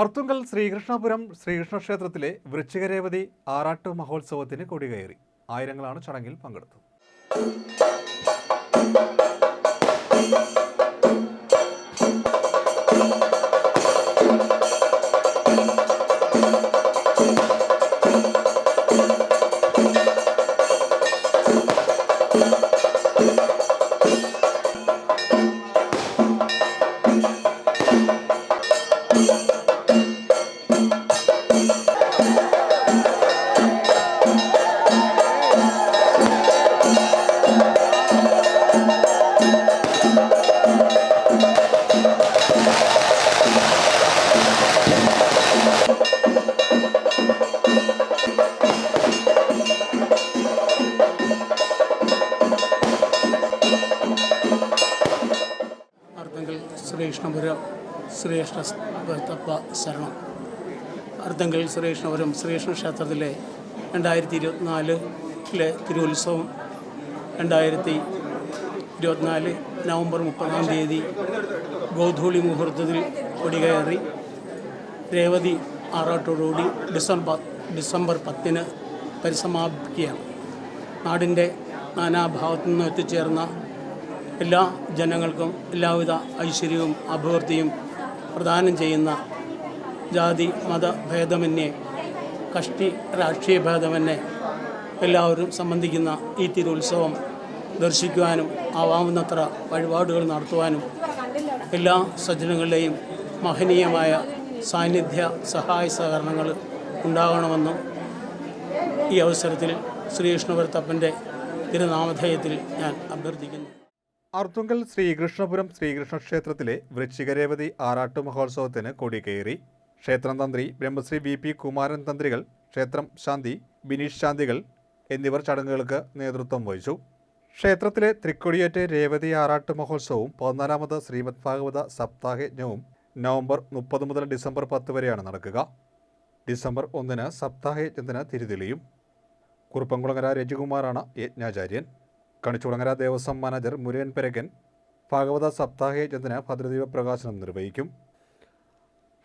അർത്തുങ്കൽ ശ്രീകൃഷ്ണപുരം ശ്രീകൃഷ്ണ ക്ഷേത്രത്തിലെ വൃശ്ചികരേവതി ആറാട്ട് മഹോത്സവത്തിന് കൊടികയറി. ആയിരങ്ങളാണ് ചടങ്ങിൽ പങ്കെടുത്തത്. അർദ്ധങ്കൽ ശ്രീകൃഷ്ണപുരം ശ്രീകൃഷ്ണ ഭർത്തപ്പ ശരണം. അർദ്ധങ്കൽ ശ്രീകൃഷ്ണപുരം ശ്രീകൃഷ്ണ ക്ഷേത്രത്തിലെ രണ്ടായിരത്തി ഇരുപത്തിനാലിലെ തിരുവുത്സവം രണ്ടായിരത്തി ഇരുപത്തിനാല് നവംബർ മുപ്പതാം തീയതി ഗോധൂളി മുഹൂർത്തത്തിൽ കൊടികയറി രേവതി ആറാട്ടോടുകൂടി ഡിസംബർ ഡിസംബർ പത്തിന് പരിസമാപിക്കുകയാണ്. നാടിന്റെ നാനാഭാഗത്തു നിന്ന് എത്തിച്ചേർന്ന എല്ലാ ജനങ്ങൾക്കും എല്ലാവിധ ഐശ്വര്യവും അഭിവൃദ്ധിയും പ്രദാനം ചെയ്യുന്ന ജാതി മത ഭേദമന്യേ കഷ്ടി രാഷ്ട്രീയ ഭേദമന്യേ എല്ലാവരും സംബന്ധിക്കുന്ന ഈ തിരുത്സവം ദർശിക്കുവാനും ആവാവുന്നത്ര വഴിപാടുകൾ നടത്തുവാനും എല്ലാ സജ്ജനങ്ങളുടെയും മഹനീയമായ സാന്നിധ്യ സഹായ സഹകരണങ്ങൾ ഉണ്ടാകണമെന്നും ഈ അവസരത്തിൽ ശ്രീകൃഷ്ണപുരത്തപ്പന്റെ തിരുനാമധേയത്തിൽ ഞാൻ അഭ്യർത്ഥിക്കുന്നു. അർത്തുങ്കൽ ശ്രീകൃഷ്ണപുരം ശ്രീകൃഷ്ണ ക്ഷേത്രത്തിലെ വൃശ്ചികരേവതി ആറാട്ട് മഹോത്സവത്തിന് കൊടികയറി ക്ഷേത്രം തന്ത്രി ബ്രഹ്മശ്രീ വി പി കുമാരൻ തന്ത്രികൾ ക്ഷേത്രം ശാന്തി ബിനീഷ് ശാന്തികൾ എന്നിവർ ചടങ്ങുകൾക്ക് നേതൃത്വം വഹിച്ചു. ക്ഷേത്രത്തിലെ തൃക്കൊടിയേറ്റ് രേവതി ആറാട്ട് മഹോത്സവവും പതിനാലാമത് ശ്രീമദ് ഭാഗവത സപ്താഹയജ്ഞവും നവംബർ മുപ്പത് മുതൽ ഡിസംബർ പത്ത് വരെയാണ് നടക്കുക. ഡിസംബർ ഒന്നിന് സപ്താഹയജ്ഞത്തിന് തിരിതെളിയും. കുറുപ്പംകുളങ്ങര രജികുമാറാണ് യജ്ഞാചാര്യൻ. കണിച്ചുകുളങ്ങര ദേവസ്വം മാനേജർ മുരുകൻ പെരകൻ ഭാഗവത സപ്താഹ യജ്ഞത്തിന് ഭദ്രദീപ പ്രകാശനം നിർവഹിക്കും.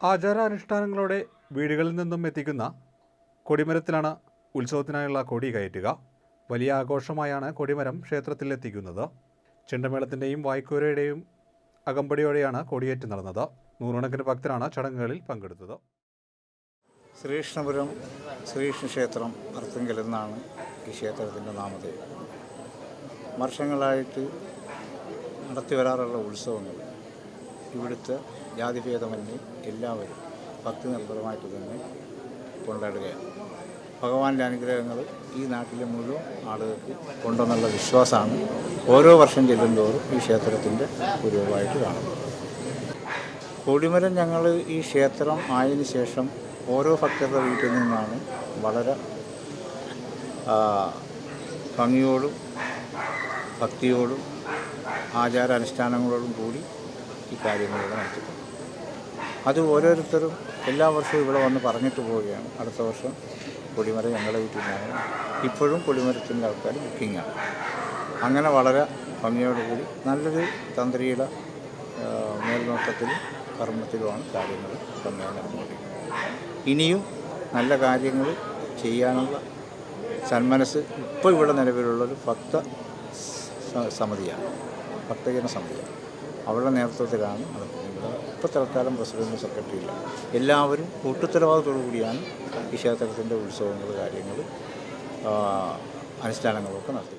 ആചാരാനുഷ്ഠാനങ്ങളോടെ വീടുകളിൽ നിന്നും എത്തിക്കുന്ന കൊടിമരത്തിലാണ് ഉത്സവത്തിനായുള്ള കൊടി കയറ്റുക. വലിയ ആഘോഷമായാണ് കൊടിമരം ക്ഷേത്രത്തിൽ എത്തിക്കുന്നത്. ചെണ്ടമേളത്തിന്റെയും വായ്ക്കൂരയുടെയും അകമ്പടിയോടെയാണ് കൊടിയേറ്റ് നടന്നത്. നൂറുകണക്കിന് ഭക്തരാണ് ചടങ്ങുകളിൽ പങ്കെടുത്തത്. ശ്രീകൃഷ്ണപുരം ശ്രീകൃഷ്ണ ക്ഷേത്രം അർത്തുങ്കൽ എന്നാണ് ഈ ക്ഷേത്രത്തിന്റെ നാമധേയം. വർഷങ്ങളായിട്ട് നടത്തി വരാറുള്ള ഉത്സവങ്ങൾ. ഇവിടുത്തെ ജാതിഭേദമന്യേ എല്ലാവരും ഭക്തി നിർഭരമായിട്ട് തന്നെ കൊണ്ടാടുകയാണ്. ഭഗവാന്റെ അനുഗ്രഹങ്ങൾ ഈ നാട്ടിലെ മുഴുവൻ ആളുകൾക്ക് കൊണ്ടെന്നുള്ള വിശ്വാസമാണ് ഓരോ വർഷം ചെല്ലുന്തോറും ഈ ക്ഷേത്രത്തിന്റെ ഗുരുവായിട്ട് കാണുന്നത്. കൊടിമരം ഞങ്ങൾ ഈ ക്ഷേത്രം ആയതിനു ശേഷം ഓരോ ഭക്തരുടെ വീട്ടിൽ നിന്നാണ് വളരെ ഭംഗിയോടും ഭക്തിയോടും ആചാരാനുഷ്ഠാനങ്ങളോടും കൂടി ഈ കാര്യങ്ങളിവിടെ നടത്തിക്കും അത് ഓരോരുത്തരും എല്ലാ വർഷവും ഇവിടെ വന്ന് പറഞ്ഞിട്ട് പോവുകയാണ്. അടുത്ത വർഷം കൊടിമര ഞങ്ങളുടെ വീട്ടിൽ നിന്നാണ് ഇപ്പോഴും കൊടിമരത്തിന്റെ ആൾക്കാർ ബുക്കിങ്ങാണ് അങ്ങനെ വളരെ ഭംഗിയോടുകൂടി നല്ലൊരു തന്ത്രിയുടെ മേൽനോട്ടത്തിലും കർമ്മത്തിലുമാണ് കാര്യങ്ങൾ സമ്മേളനം ഇനിയും നല്ല കാര്യങ്ങൾ ചെയ്യാനുള്ള സന്മനസ് ഇപ്പോൾ ഇവിടെ നിലവിലുള്ളൊരു ഭക്ത സമിതിയാണ്. ഭക്തജന സമിതിയാണ്. അവരുടെ നേതൃത്വത്തിലാണ് നടക്കുന്നത് ഇപ്പോൾ തൽക്കാലം പ്രസിഡന്റ് സെക്രട്ടറിയില്ല എല്ലാവരും കൂട്ടുത്തരവാദിത്തോടു കൂടിയാണ് ഈ ക്ഷേത്രത്തിന്റെ ഉത്സവങ്ങൾ കാര്യങ്ങൾ അനുഷ്ഠാനങ്ങളൊക്കെ നടത്തി